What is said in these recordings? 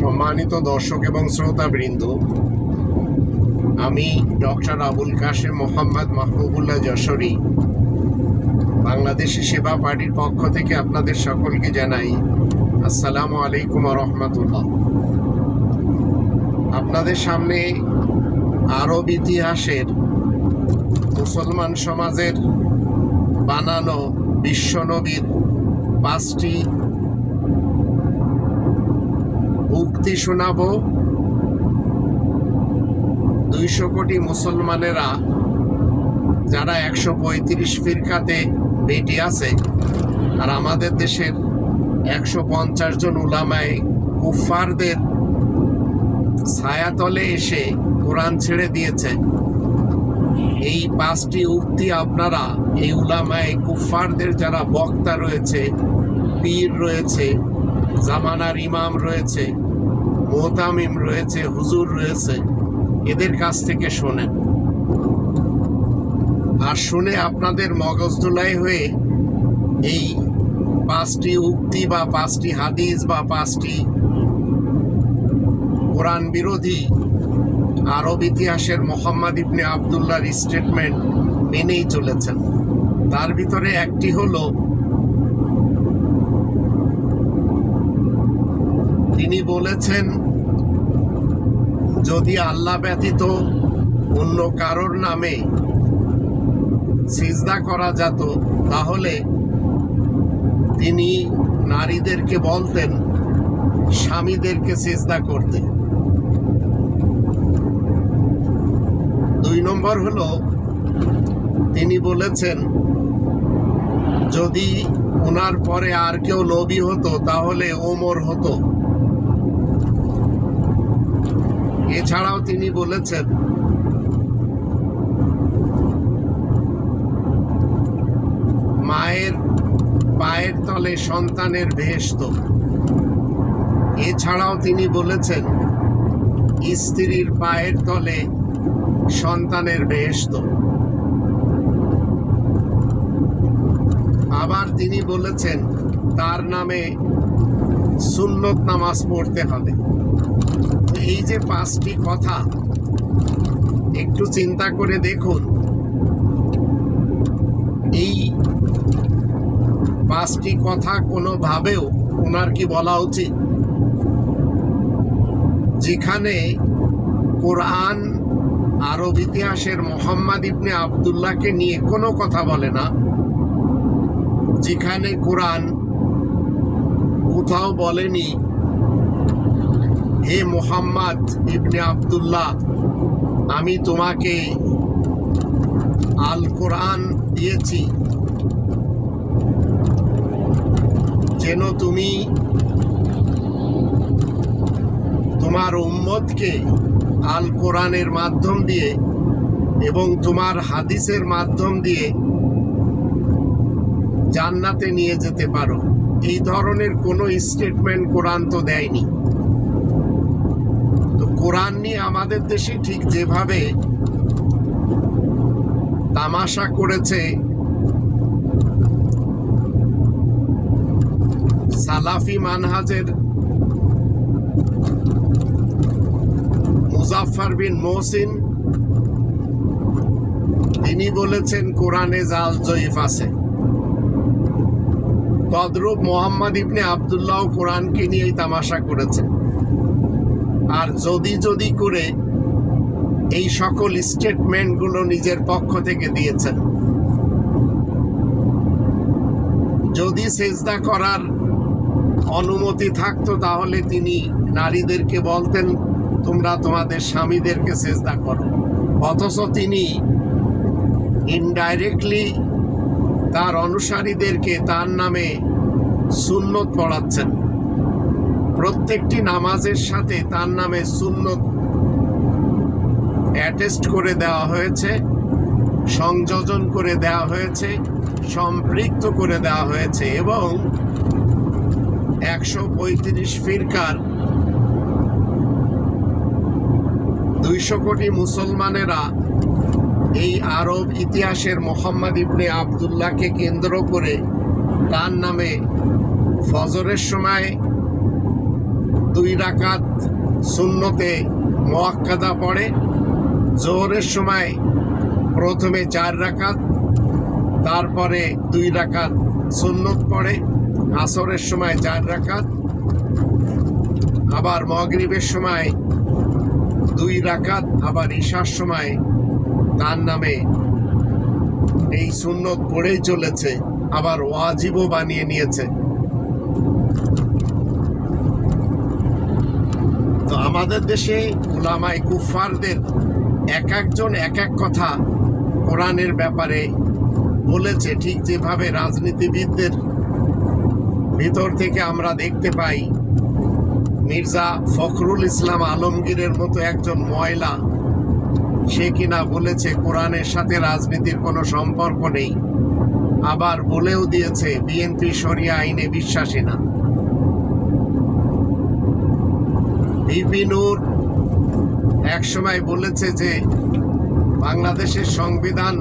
সম্মানিত দর্শক এবং শ্রোতাবৃন্দ, আমি ডক্টর আবুল কাশেম মোহাম্মদ মাহবুবুল্লাহ যশোরী, বাংলাদেশি সেবা পার্টির পক্ষ থেকে আপনাদের সকলকে জানাই আসসালামু আলাইকুম রহমতুল্লাহ। আপনাদের সামনে আরব ইতিহাসের মুসলমান সমাজের বানানো বিশ্বনবীর পাঁচটি উক্তি শোনাবো। দুইশো কোটি মুসলমানেরা, যারা একশো পঁয়ত্রিশ ফিরকাতে বেটি আছে, আর আমাদের দেশের একশো পঞ্চাশ জন উলামায় কুফারদের ছায়াতলে এসে কোরআন ছেড়ে দিয়েছে। এই পাঁচটি উক্তি আপনারা, এই উলামায় কুফারদের যারা বক্তা রয়েছে, পীর রয়েছে জামানার ইমাম রয়েছে মোহতামিম রয়েছে, হুজুর রয়েছে। এদের কাছ থেকে শোনেন। আর শুনে আপনাদের মগজ হয়ে এই পাঁচটি উক্তি বা পাঁচটি হাদিস বা পাঁচটি কোরআন বিরোধী আরব ইতিহাসের মোহাম্মদ ইবনে আবদুল্লাহর স্টেটমেন্ট মেনেই চলেছেন। তার ভিতরে একটি হলো তিনি বলেছেন, যদি আল্লাহ ব্যতীত অন্য কারোর নামে সিজদা করা যেত, তাহলে তিনি নারীদেরকে বলতেন, স্বামীদেরকে সিজদা করতে। দুই নম্বর হলো, তিনি বলেছেন, যদি ওনার পরে আর কেউ নবী হতো, তাহলে ওমর হতো। এছাড়াও তিনি বলেছেন, মায়ের পায়ের তলে সন্তানের বেহেস্ত এছাড়াও তিনি বলেছেন, স্ত্রীর পায়ের তলে সন্তানের বেহেস্ত আবার তিনি বলেছেন, তার নামে সুন্নত নামাজ পড়তে হবে। এই যে পাঁচটি কথা, একটু চিন্তা করে দেখুন। এই পাঁচটি কথা কোনোভাবেও ওনার কি বলা উচিত? যেখানে কোরআন, আরব ইতিহাসের মোহাম্মদ ইবনে আবদুল্লাহকে নিয়ে কোনো কথা বলে না। যেখানে কোরআন কোথাও বলেনি হে মোহাম্মদ ইবনে আবদুল্লাহ, আমি তোমাকে আল কোরআন দিয়েছি। যেন তুমি তোমার উম্মতকে আল কোরআনের মাধ্যম দিয়ে এবং তোমার হাদিসের মাধ্যম দিয়ে জান্নাতে নিয়ে যেতে পারো। এই ধরনের কোনো স্টেটমেন্ট কোরআন তো দেয়নি। কোরআন নিয়ে আমাদের দেশে ঠিক যেভাবে তামাশা করেছে, সালাফি মানহাজের মুজাফফর বিন মোহসিন, তিনি বলেছেন, কোরআনে জাল জয়ীফ আছে। তদ্রূপ মোহাম্মদ ইবনে আবদুল্লাহ কোরআনকে নিয়েই তামাশা করেছেন। আর যদি যদি করে এই সকল স্টেটমেন্টগুলো নিজের পক্ষ থেকে দিয়েছেন। যদি সেজদা করার অনুমতি থাকতো তাহলে তিনি নারীদেরকে বলতেন, তোমরা তোমাদের স্বামীদেরকে সেজদা করো। অথচ তিনি ইনডাইরেক্টলি তার অনুসারীদেরকে তার নামে সুন্নত পড়াচ্ছেন। প্রত্যেকটি নামাজের সাথে তার নামে সুন্নত অ্যাটেস্ট করে দেওয়া হয়েছে, সংযোজন করে দেওয়া হয়েছে, সম্পৃক্ত করে দেওয়া হয়েছে এবং একশো পঁয়ত্রিশ ফিরকার দুইশো কোটি মুসলমানেরা এই আরব ইতিহাসের মোহাম্মদ ইবনে আবদুল্লাহকে কেন্দ্র করে তার নামে ফজরের সময় দুই রাকাত শূন্যতে মোয়াক্কাদা পড়ে। জোহরের সময় প্রথমে চার রাকাত, তারপরে দুই রাকাত সুন্নত পড়ে। আসরের সময় চার রাকাত, আবার মগরিবের সময় দুই রাকাত, আবার ঈশার সময় তার নামে এই সুন্নত পড়েই চলেছে, আবার ওয়াজিবও বানিয়ে নিয়েছে তো আমাদের দেশে উলামাই কুফারদের এক একজন এক এক কথা কোরআনের ব্যাপারে বলেছে। ঠিক যেভাবে রাজনীতিবিদদের ভিতর থেকে আমরা দেখতে পাই, মির্জা ফখরুল ইসলাম আলমগীরের মতো একজন ময়লা, সে কিনা বলেছে, কোরআনের সাথে রাজনীতির কোনো সম্পর্ক নেই। আবার বলেও দিয়েছে, বিএনপি সরিয়া আইনে বিশ্বাসী না। ভিপি নূর একসময় বলেছে যে বাংলাদেশের সংবিধান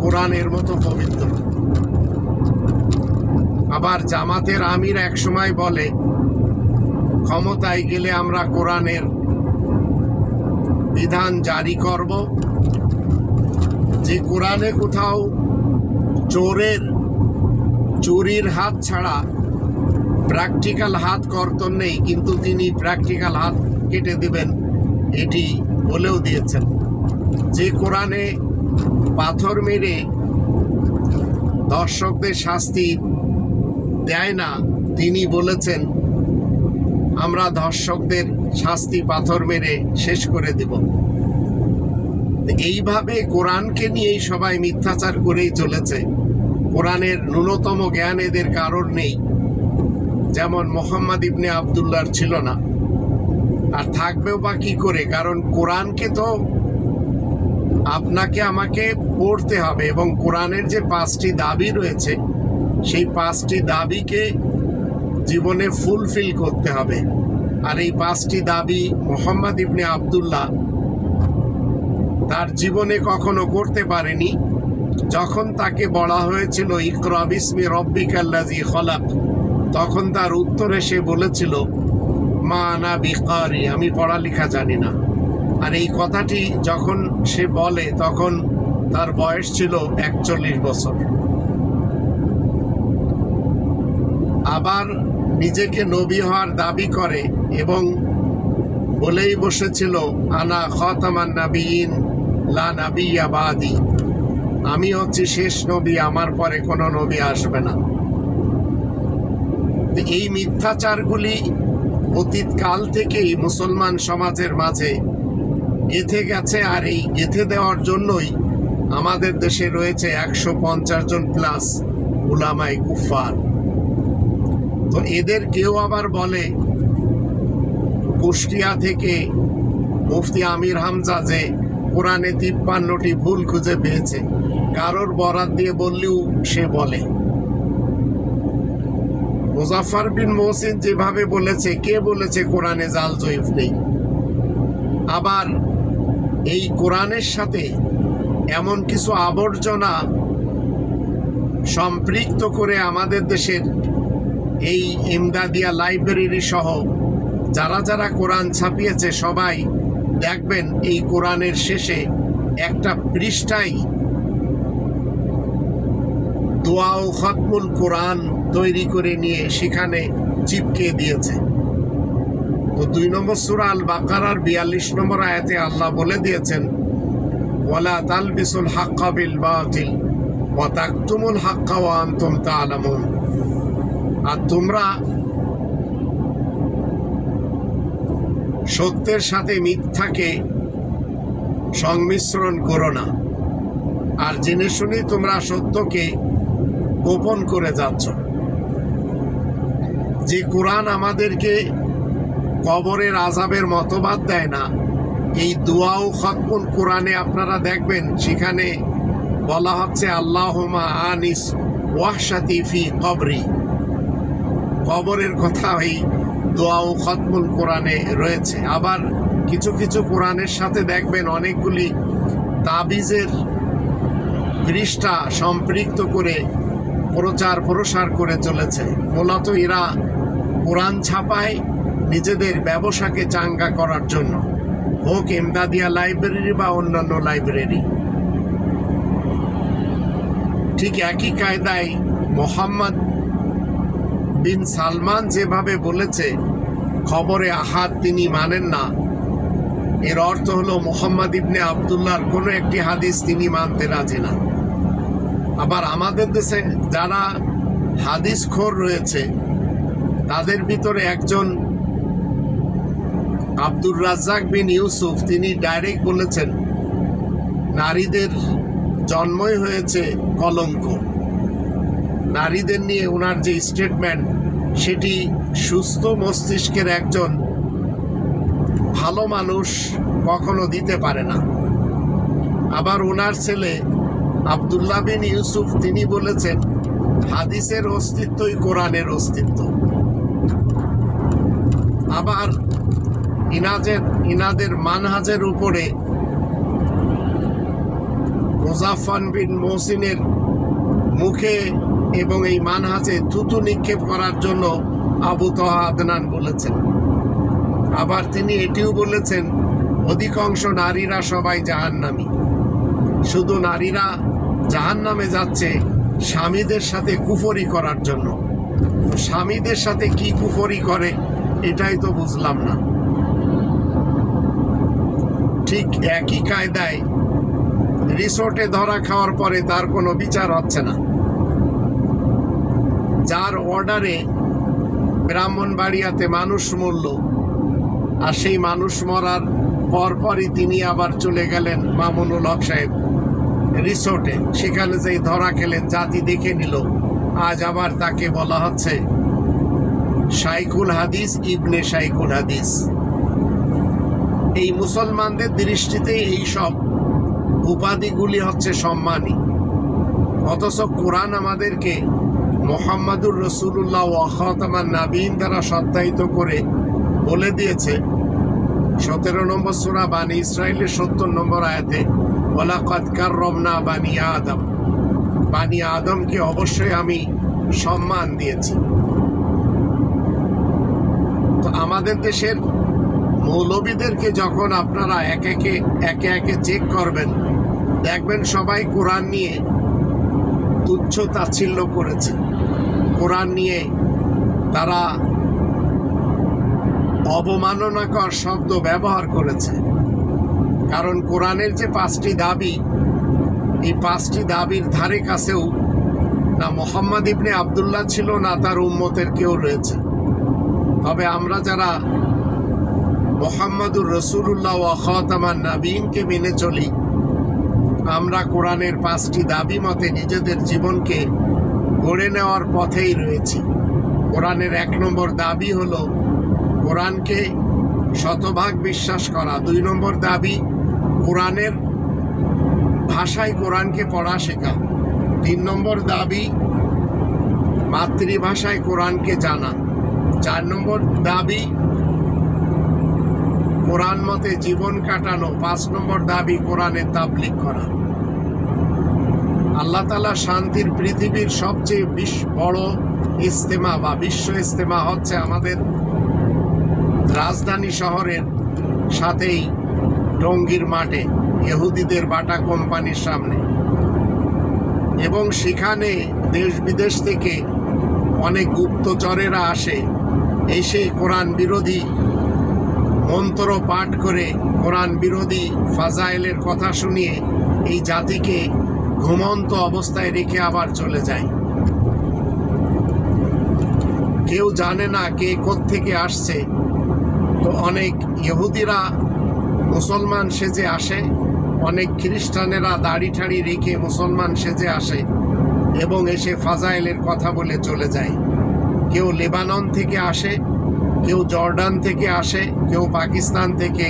কোরআনের মতো পবিত্র। আবার জামাতের আমির একসময় বলে, ক্ষমতায় গেলে আমরা কোরআনের বিধান জারি করব, যে কোরআনে কোথাও চোরের, চুরির হাত ছাড়া প্র্যাকটিক্যাল হাত কর্তন নেই, কিন্তু তিনি প্র্যাকটিক্যাল হাত কেটে দিবেন, এটি বলেও দিয়েছেন। যে কোরআনে পাথর মেরে দর্শকদের শাস্তি দেয় না, তিনি বলেছেন, আমরা ধর্ষকদের শাস্তি পাথর মেরে শেষ করে দেব। এইভাবে কোরআনকে নিয়েই সবাই মিথ্যাচার করেই চলেছে। কোরআনের ন্যূনতম জ্ঞান এদের কারণ নেই। যেমন মোহাম্মদ ইবনে আবদুল্লার ছিল না। আর থাকবেও বা কি করে? কারণ কোরআনকে তো আপনাকে আমাকে পড়তে হবে এবং কোরআনের যে পাঁচটি দাবি রয়েছে, সেই পাঁচটি দাবিকে জীবনে ফুলফিল করতে হবে। আর এই পাঁচটি দাবি মোহাম্মদ ইবনে আবদুল্লাহ তার জীবনে কখনো করতে পারেনি। যখন তাকে বলা হয়েছিল, ইকরা বিসমি রব্বিকাল্লাজি খলাক। তখন তার উত্তরে সে বলেছিল, মা না বিকারি আমি পড়ালেখা জানি না। আর এই কথাটি যখন সে বলে, তখন তার বয়স ছিল একচল্লিশ বছর। আবার নিজেকে নবী হওয়ার দাবি করে এবং বলেই বসেছিল, আনা খতামান নাবিয়িন, লা নাবিয়া বাদি। আমি হচ্ছি শেষ নবী, আমার পরে কোনো নবী আসবে না। এই মিথ্যাচারগুলি অতীতকাল থেকেই মুসলমান সমাজের মাঝে গেথে গেছে আর এই গেথে দেওয়ার জন্যই আমাদের দেশে রয়েছে একশো পঞ্চাশ জন প্লাস উলামাই কুফার তো এদের কেউ আবার বলে, কুষ্টিয়া থেকে মুফতি আমির হামজা যে কোরআনে তিপ্পান্নটি ভুল খুঁজে পেয়েছে, কারোর বরাত দিয়ে বললেও সে বলে। মুজাফর বিন মোহসিন যেভাবে বলেছে, কে বলেছে কোরআনে জাল জয়ীফ নেই? আবার এই কোরআনের সাথে এমন কিছু আবর্জনা সম্পৃক্ত করে আমাদের দেশের এই ইমদাদিয়া লাইব্রেরি সহ যারা যারা কোরআন ছাপিয়েছে, সবাই দেখবেন এই কোরআনের শেষে একটা পৃষ্ঠাই দোয়া ও খতমুল কোরআন তৈরি করে নিয়ে সেখানে চিপকে দিয়েছে। তো দুই নম্বর সুরা আল বাকারার বিয়াল্লিশ নম্বর আয়াতে আল্লাহ বলে দিয়েছেন, ওয়ালা তালবিসুল হাক্কা বিল বাতিল, ওয়া তাকতুমুল হাক্কা ওয়া আনতুম তাআলামুন। আর তোমরা সত্যের সাথে মিথ্যাকে সংমিশ্রণ করো না। আর জেনে শুনে তোমরা সত্যকে গোপন করে যাচ্ছ। যে কোরআন আমাদেরকে কবরের আজাবের মতবাদ দেয় না, এই দোয়া ও খতমুল কোরআনে আপনারা দেখবেন, সেখানে বলা হচ্ছে আল্লাহমা আনিস ওয়াহসাতি ফি কবরি। কবরের কথা এই দোয়া ও খতমুল কোরআনে রয়েছে। আবার কিছু কিছু কোরআনের সাথে দেখবেন, অনেকগুলি তাবিজের পৃষ্ঠা সম্পৃক্ত করে প্রচার প্রসার করে চলেছে। মূলত এরা কোরআন ছাপায় নিজেদের ব্যবসাকে চাঙ্গা করার জন্য। হোক এমদাদিয়া লাইব্রেরি বা অন্যান্য লাইব্রেরি। ঠিক একই কায়দায় মোহাম্মদ বিন সালমান যেভাবে বলেছে, খবরে আহাত তিনি মানেন না। এর অর্থ হলো মোহাম্মদ ইবনে আবদুল্লাহর কোনো একটি হাদিস তিনি মানতে রাজি না। আবার আমাদের দেশে যারা হাদিস খোর রয়েছে, তাদের ভিতরে একজন আব্দুর রাজ্জাক বিন ইউসুফ, তিনি ডাইরেক্ট বলেছেন, নারীদের জন্মই হয়েছে কলঙ্ক। নারীদের নিয়ে ওনার যে স্টেটমেন্ট সেটি সুস্থ মস্তিষ্কের একজন ভালো মানুষ কখনো দিতে পারে না। আবার ওনার ছেলে আবদুল্লাহ বিন ইউসুফ, তিনি বলেছেন, হাদিসের অস্তিত্বই কোরআনের অস্তিত্ব। আবার ইনাজের, ইনাদের মানহাজের উপরে মোজাফান বিন মহসিনের মুখে এবং এই মানহাজে থুতু নিক্ষেপ করার জন্য আবু তহা আদনান বলেছেন। আবার তিনি এটিও বলেছেন, অধিকাংশ নারীরা সবাই জাহান্নামী। শুধু নারীরা জাহান্নামে যাচ্ছে স্বামীদের সাথে কুফরি করার জন্য। স্বামীদের সাথে কি কুফরি করে, এটাই তো বুঝলাম না। ঠিক একই কায়দায় রিসোর্টে ধরা খাওয়ার পরে তার কোনো বিচার হচ্ছে না। যার অর্ডারে ব্রাহ্মণবাড়িয়াতে মানুষ মরল, আর সেই মানুষ মরার পরপরই তিনি আবার চলে গেলেন মামুনুল হক সাহেব। রিসোর্টে। সেখানে যেই ধরা খেলেন, জাতি দেখে নিল। আজ আবার তাকে বলা হচ্ছে শাইকুল হাদিস ইবনে শাইকুল হাদিস। এই মুসলমানদের দৃষ্টিতে এই সব উপাধিগুলি হচ্ছে সম্মানী। অথচ কোরআন আমাদেরকে মোহাম্মদুর রসুল্লাহ ওয়াহতামান নাবিন দ্বারা সত্যায়িত করে বলে দিয়েছে। সতেরো নম্বর সুরা বানী ইসরায়েলের সত্তর নম্বর আয়াতে ওলাকাত রমনা বানি আদম। বানি আদমকে অবশ্যই আমি সম্মান দিয়েছি। তো আমাদের দেশের মৌলবীদেরকে যখন আপনারা এক একে একে একে চেক করবেন, দেখবেন সবাই কোরআন নিয়ে তুচ্ছ তাচ্ছিল্য করেছে। কোরআন নিয়ে তারা অবমাননাকর শব্দ ব্যবহার করেছে। কারণ কোরআনের যে পাঁচটি দাবি, এই পাঁচটি দাবির ধারে কাছেও না মোহাম্মদ ইবনে আবদুল্লাহ ছিল, না তার উম্মতের কেউ রয়েছে। তবে আমরা যারা মোহাম্মদুর রসুল্লাহ ওয়াহতামান নাবিনকে মেনে চলি, আমরা কোরআনের পাঁচটি দাবি মতে নিজেদের জীবনকে গড়ে নেওয়ার পথেই রয়েছি। কোরআনের এক নম্বর দাবি হলো, কোরআনকে শতভাগ বিশ্বাস করা। দুই নম্বর দাবি কোরআনের ভাষায় কোরআনকে পড়া শেখা। তিন নম্বর দাবি, মাতৃভাষায় কোরআনকে জানা। চার নম্বর দাবি, কোরআন মতে জীবন কাটানো। পাঁচ নম্বর দাবি কোরআনের তাবলিক করা। আল্লাহ তালা শান্তির পৃথিবীর সবচেয়ে বিশ, বড় ইস্তেমা বা বিশ্ব ইস্তেমা হচ্ছে আমাদের রাজধানী শহরের সাথেই টঙ্গীর মাঠে ইহুদিদের বাটা কোম্পানির সামনে। এবং সেখানে দেশ বিদেশ থেকে অনেক গুপ্তচরেরা আসে, এসে কোরআন বিরোধী মন্ত্র পাঠ করে কোরআন বিরোধী ফাজাইলের কথা শুনিয়ে এই জাতিকে ঘুমন্ত অবস্থায় রেখে আবার চলে যায়। কেউ জানে না কে থেকে আসছে। তো অনেক ইহুদিরা মুসলমান সেজে আসে। অনেক খ্রিস্টানেরা দাড়ি ঠাড়ি রেখে মুসলমান সেজে আসে এবং এসে ফাজাইলের কথা বলে চলে যায়। কেউ লেবানন থেকে আসে, কেউ জর্ডান থেকে আসে, কেউ পাকিস্তান থেকে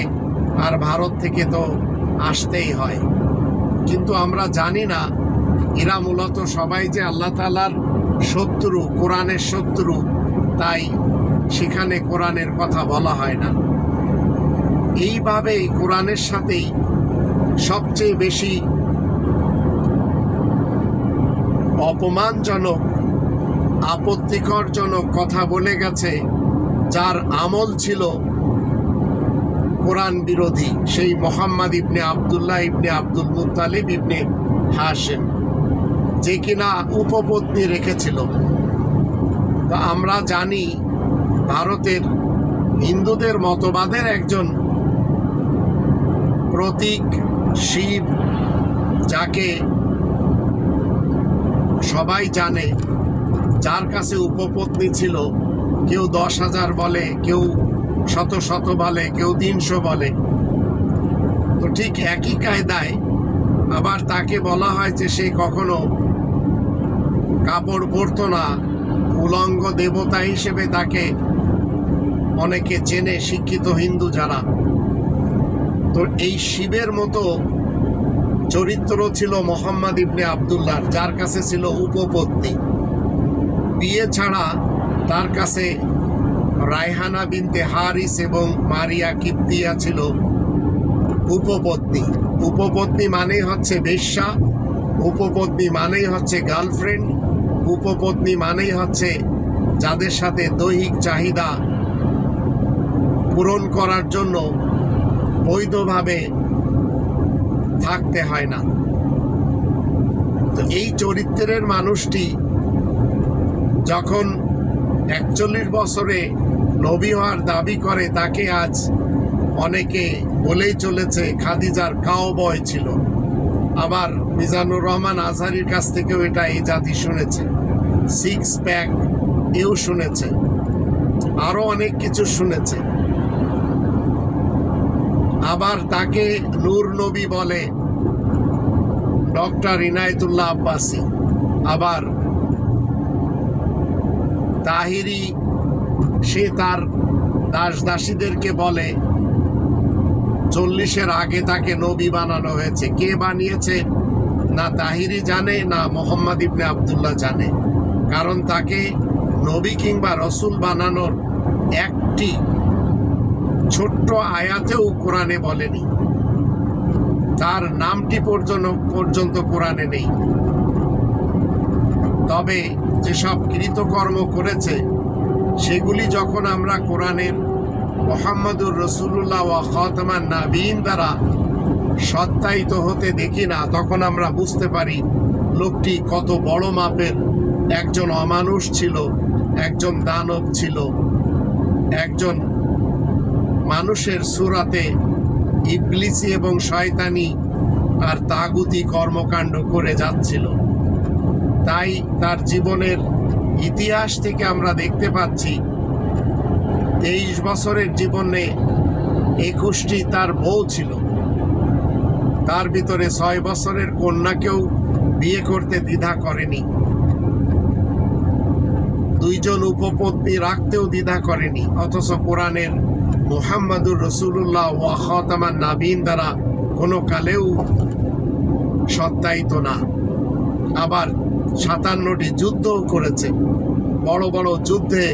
আর ভারত থেকে তো আসতেই হয়। কিন্তু আমরা জানি না, এরা মূলত সবাই যে আল্লাহ তালার শত্রু, কোরআনের শত্রু, তাই সেখানে কোরআনের কথা বলা হয় না। এইভাবেই কোরআনের সাথেই সবচেয়ে বেশি অপমানজনক, আপত্তিকরজনক কথা বলে গেছে, যার আমল ছিল কোরআন বিরোধী, সেই মোহাম্মদ ইবনে আবদুল্লাহ ইবনে আব্দুল মুতালিব ইবনে হাশেম, যে কিনা উপপত্নী রেখেছিল। তো আমরা জানি ভারতের হিন্দুদের মতবাদের একজন প্রতীক শিব যাকে সবাই জানে, যার কাছে উপপত্নী ছিল, কেউ দশ হাজার বলে, কেউ শত শত বলে, কেউ তিনশো বলে। তো ঠিক একই কায়দায় আবার তাকে বলা হয় যে সে কখনো কাপড় পরতো না, উলঙ্গ দেবতা হিসেবে তাকে অনেকে চেনে শিক্ষিত হিন্দু যারা। তো এই শিবের মতো চরিত্র ছিল মোহাম্মদ ইবনে আবদুল্লাহ যার কাছে ছিল উপপত্নী। বিয়ে ছাড়া তার কাছে রায়হানা বিনতে হারিস এবং মারিয়া কিপ্তিয়া ছিল উপপত্নী। উপপত্নী মানেই হচ্ছে বেশ্যা, উপপত্নী মানেই হচ্ছে গার্লফ্রেন্ড, উপপত্নী মানেই হচ্ছে যাদের সাথে দৈহিক চাহিদা পূরণ করার জন্য বৈধভাবে থাকতে হয় না। তো এই চরিত্রের মানুষটি যখন একচল্লিশ বছরে নবী হওয়ার দাবি করে, তাকে আজ অনেকে বলেই চলেছে, খাদিজার কাও বয় ছিল। আবার মিজানুর রহমান আজহারির কাছ থেকেও এটা এই জাতি শুনেছে। সিক্স প্যাক এও শুনেছে। আরও অনেক কিছু শুনেছে। আবার তাকে নূর নবী বলে। ডক্টর ইনায়তুল্লাহ আব্বাসী। আবার তাহিরি, সে তার দাস দাসীদেরকে বলে, চল্লিশের আগে তাকে নবী বানানো হয়েছে। কে বানিয়েছে? না তাহিরি জানে, না মোহাম্মদ ইবনে আবদুল্লাহ জানে। কারণ তাকে নবী কিংবা রসুল বানানোর একটি ছোট্ট আয়াতেও কোরআনে বলেনি। তার নামটি পর্যন্ত পর্যন্ত কোরআনে নেই। তবে যেসব কৃতকর্ম করেছে, সেগুলি যখন আমরা কোরআনের মোহাম্মদুর রসুল্লাহ ওয়া খতমান নাবিন দ্বারা সত্যায়িত হতে দেখি না, তখন আমরা বুঝতে পারি লোকটি কত বড় মাপের। একজন অমানুষ ছিল, একজন দানব ছিল, একজন মানুষের সুরাতে ইবলিসি এবং শয়তানি আর তাগুতি কর্মকাণ্ড করে যাচ্ছিল। তাই তার জীবনের ইতিহাস থেকে আমরা দেখতে পাচ্ছি, তেইশ বছরের জীবনে একুশটি তার বউ ছিল। তার ভিতরে ছয় বছরের কন্যাকেও বিয়ে করতে দ্বিধা করেনি। দুইজন উপপত্নী রাখতেও দ্বিধা করেনি, অথচ কোরআনের মোহাম্মদুর রসুল্লাহ ওয়াহতামান নাবিন দ্বারা কোনো কালেও সত্যায়িত না। আবার সাতান্নটি যুদ্ধও করেছে। বড় বড় যুদ্ধে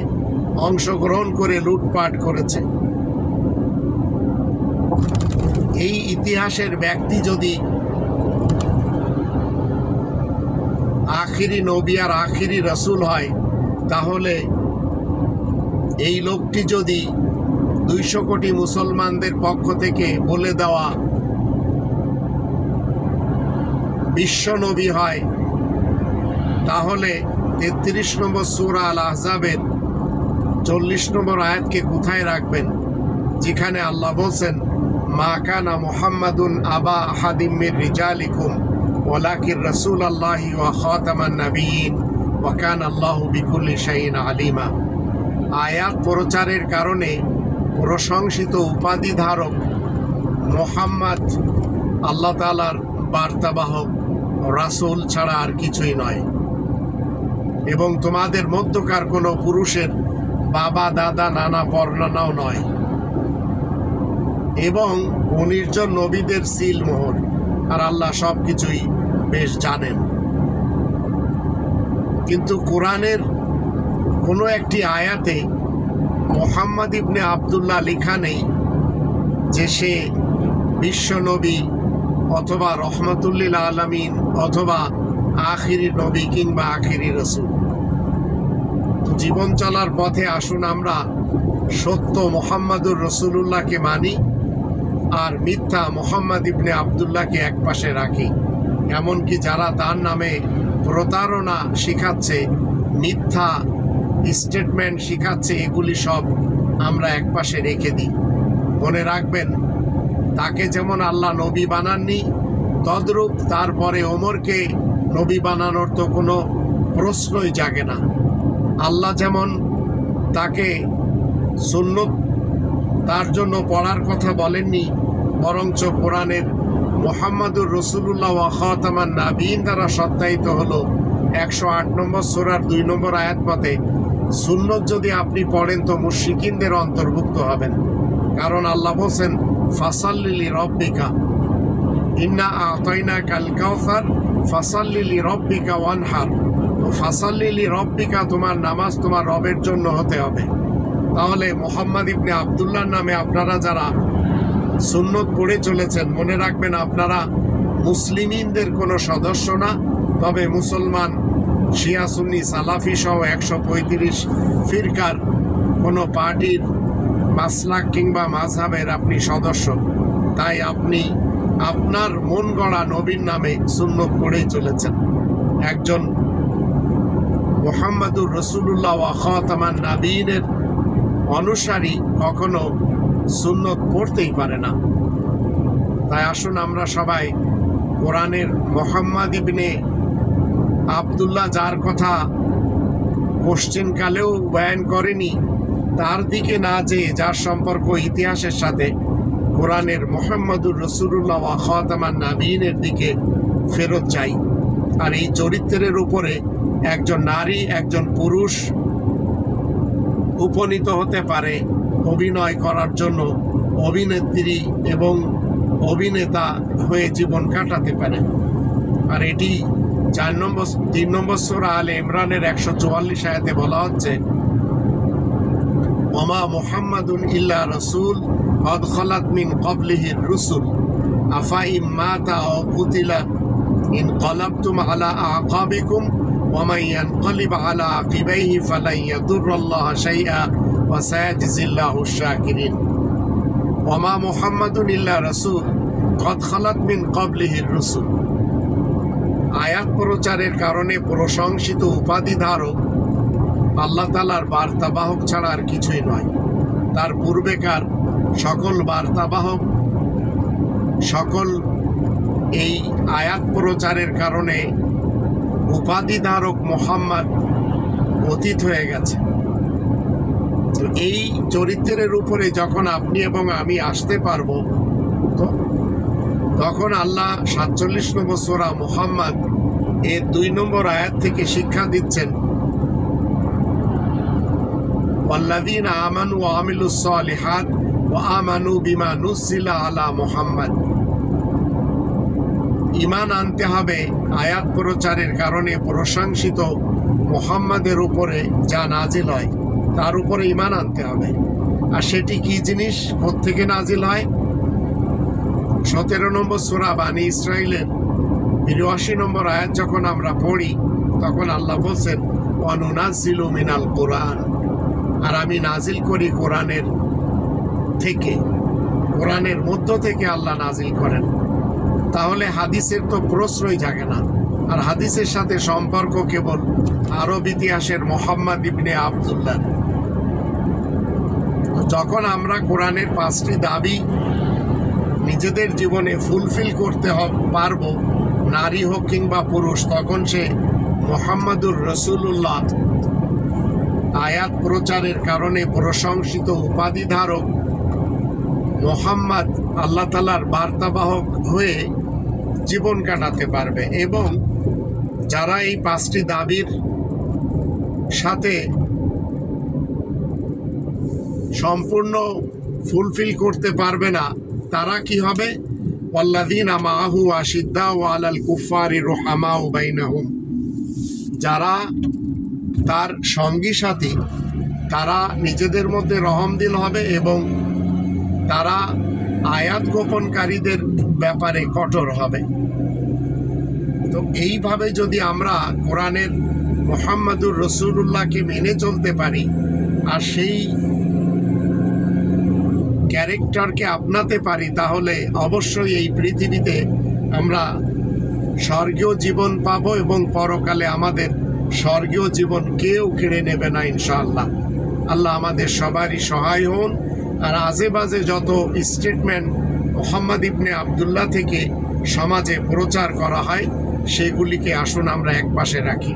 অংশগ্রহণ করে লুটপাট করেছে। এই ইতিহাসের ব্যক্তি যদি আখিরি নবী আর আখিরি রসুল হয়, তাহলে এই লোকটি যদি দুইশো কোটি মুসলমানদের পক্ষ থেকে বলে দেওয়া বিশ্ব নবী হয়। তাহলে তেত্রিশ নম্বর সুরা আল আহজাবের চল্লিশ নম্বর আয়াতকে কোথায় রাখবেন? যেখানে আল্লাহ বলছেন, মা কানা মোহাম্মদুন আবা আহাদিমির রিজালিকুম ওলাকির রসুল আল্লাহি ওয়া খাতামান নবীন ওয়াকান আল্লাহ বিকুল্লি শাহিন আলিমা। আয়াত প্রচারের কারণে প্রশংসিত উপাধি ধারক মোহাম্মদ আল্লাহ তালার বার্তাবাহক রাসূল ছাড়া আর কিছুই নয়। এবং তোমাদের মধ্যকার কোনো পুরুষের বাবা, দাদা, নানা বর্ণনাও নয়। এবং অনির্জন নবীদের সিল মোহর, আর আল্লাহ সব কিছুই বেশ জানেন। কিন্তু কোরআনের কোনো একটি আয়াতে মোহাম্মদ ইবনে আবদুল্লাহ লেখা নেই যে সে বিশ্বনবী অথবা রহমতুল্লিল আলমিন অথবা আখিরি নবী কিংবা আখিরি রসুল। জীবন চলার পথে আসুন আমরা সত্য মোহাম্মদুর রসুলুল্লাহকে মানি আর মিথ্যা মোহাম্মদ ইবনে আবদুল্লাহকে একপাশে রাখি। এমনকি যারা তার নামে প্রতারণা শিখাচ্ছে, মিথ্যা স্টেটমেন্ট শিখাচ্ছে, এগুলি সব আমরা একপাশে রেখে দিই। মনে রাখবেন, তাকে যেমন আল্লাহ নবী বানাননি, তদ্রূপ তারপরে ওমরকে নবী বানানোর তো কোনো প্রশ্নই জাগে না। আল্লাহ যেমন তাকে সুন্নত তার জন্য পড়ার কথা বলেননি, বরঞ্চ কোরআনের মোহাম্মদুর রসুল্লাহ ওয়াখাতামান নাবিন দ্বারা সত্যায়িত হলো। একশো আট নম্বর সোরার দুই নম্বর আয়াত মতে সুন্নত যদি আপনি পড়েন তো মুশিকিনদের অন্তর্ভুক্ত হবেন। কারণ আল্লাহ বলছেন ফাসাল্লিলি রব্বিকা ইন্না আতয়না কাল কাউসার ফাসাল্লিলি রব্বিকা ওয়ানহার। তো ফাসাল্লিলি রব্বিকা তোমার নামাজ তোমার রবের জন্য হতে হবে। তাহলে মোহাম্মদ ইবনে আবদুল্লাহর নামে আপনারা যারা সুন্নত পড়ে চলেছেন, মনে রাখবেন আপনারা মুসলিমিনদের কোনো সদস্য না, তবে মুসলমান শিয়া সুন্নি সালাফি সহ একশো পঁয়ত্রিশ ফিরকার কোনো পার্টির মাসলাক কিংবা মাঝহাবের আপনি সদস্য। তাই আপনি আপনার মন গড়া নবীর নামে সুন্নত করেই চলেছেন। একজন মোহাম্মদুর রসুল্লাহ ওয়াখাতামান নাবিনের অনুসারী কখনো সুন্নত পড়তেই পারে না। তাই আসুন আমরা সবাই কোরআনের মোহাম্মদ ইবনে আবদুল্লাহ যার কথা পশ্চিমকালেও বয়ান করেনি, তার দিকে না যেয়ে যার সম্পর্ক ইতিহাসের সাথে, কোরআনের মোহাম্মদুর রসুল্লাহ খাতামান নাবিনের দিকে ফেরত চাই। আর এই চরিত্রের উপরে একজন নারী, একজন পুরুষ উপনীত হতে পারে অভিনয় করার জন্য অভিনেত্রী এবং অভিনেতা হয়ে জীবন কাটাতে পারে। আর এটি চার নম্বর তিন নম্বর সোরা আলে ইমরানের একশো চুয়াল্লিশ আয়াতে বলা হচ্ছে ওমা মোহাম্মদুন ইল্লা রসুল কদ খলাত মিন কবলিহির রসুল আফা ইম্মাতা ও কুতিলা ইন কলাবতুম আলা আকাবিকুম ومن ينقلب على عقبيه فلن يضر الله شيئا وسيجزي الله الشاكرين وما محمد إلا رسول قد خلت من قبله الرسل আয়াত প্রচারের কারণে প্রশংসিত উপাধি ধারক আল্লাহ তালার বার্তাবাহক ছাড়া আর কিছুই নয়। তার পূর্বেকার সকল বার্তাবাহক, সকল এই আয়াত প্রচারের কারণে উপাধি ধারক মোহাম্মদ অতীত হয়ে গেছে। তো এই চরিত্রের উপরে যখন আপনি এবং আমি আসতে পারব, তো তখন আল্লাহ সাতচল্লিশ নম্বর সোরা মোহাম্মদ এর দুই নম্বর আয়াত থেকে শিক্ষা দিচ্ছেন والذين آمنوا وعملوا الصالحات وآمنوا بما نزل على محمد ইমান আনতে হবে আয়াত প্রচারের কারণে প্রশংসিত মোহাম্মদের উপরে যা নাজিল হয় তার উপরে ইমান আনতে হবে আর সেটি কি জিনিস কোথেকে নাজিল হয় সতেরো নম্বর সুরা বানী ইসরায়েলের বিরাশি নম্বর আয়াত যখন আমরা পড়ি, তখন আল্লাহ বলছেন, অনুনাজিলু মিনাল কোরআন। আর আমি নাজিল করি কোরআনের থেকে, কোরআনের মধ্য থেকে আল্লাহ নাজিল করেন। তাহলে হাদিসের তো প্রশ্নই জাগে না। আর হাদিসের সাথে সম্পর্ক কেবল আরব ইতিহাসের মোহাম্মদ ইবনে আবদুল্লাহ। যখন আমরা কোরআনের পাঁচটি দাবি নিজেদের জীবনে ফুলফিল করতে পারব, নারী হোক কিংবা পুরুষ, তখন সে মোহাম্মদুর রসুল্লাহ আয়াত প্রচারের কারণে প্রশংসিত উপাধি ধারক মোহাম্মদ আল্লাহ তালার বার্তাবাহক হয়ে জীবন কাটাতে পারবে এবং যারা এই পাঁচটি দাবির সাথে সম্পূর্ণ ফুলফিল করতে পারবে না তারা কি হবে? ওয়াল্লাদিন মাহু আশিদ্দা ও আলাল কুফারি রোহামা যারা তার সঙ্গী সাথী, তারা নিজেদের মধ্যে রহমদিল হবে এবং তারা আয়াত গোপনকারীদের ব্যাপারে কঠোর হবে। তো এইভাবে যদি আমরা কোরআনের মোহাম্মদুর রসুল্লাহকে মেনে চলতে পারি, আর সেই ক্যারেক্টারকে আপনাতে পারি, তাহলে অবশ্যই এই পৃথিবীতে আমরা স্বর্গীয় জীবন পাবো এবং পরকালে আমাদের স্বর্গীয় জীবন কেউ কেড়ে নেবে না, ইনশাআল্লাহ। আল্লাহ আমাদের সবারই সহায় হন। আর আজে বাজে যত স্টেটমেন্ট মোহাম্মদ ইবনে আবদুল্লাহ থেকে সমাজে প্রচার করা হয়, সেগুলিকে আসুন আমরা একপাশে রাখি।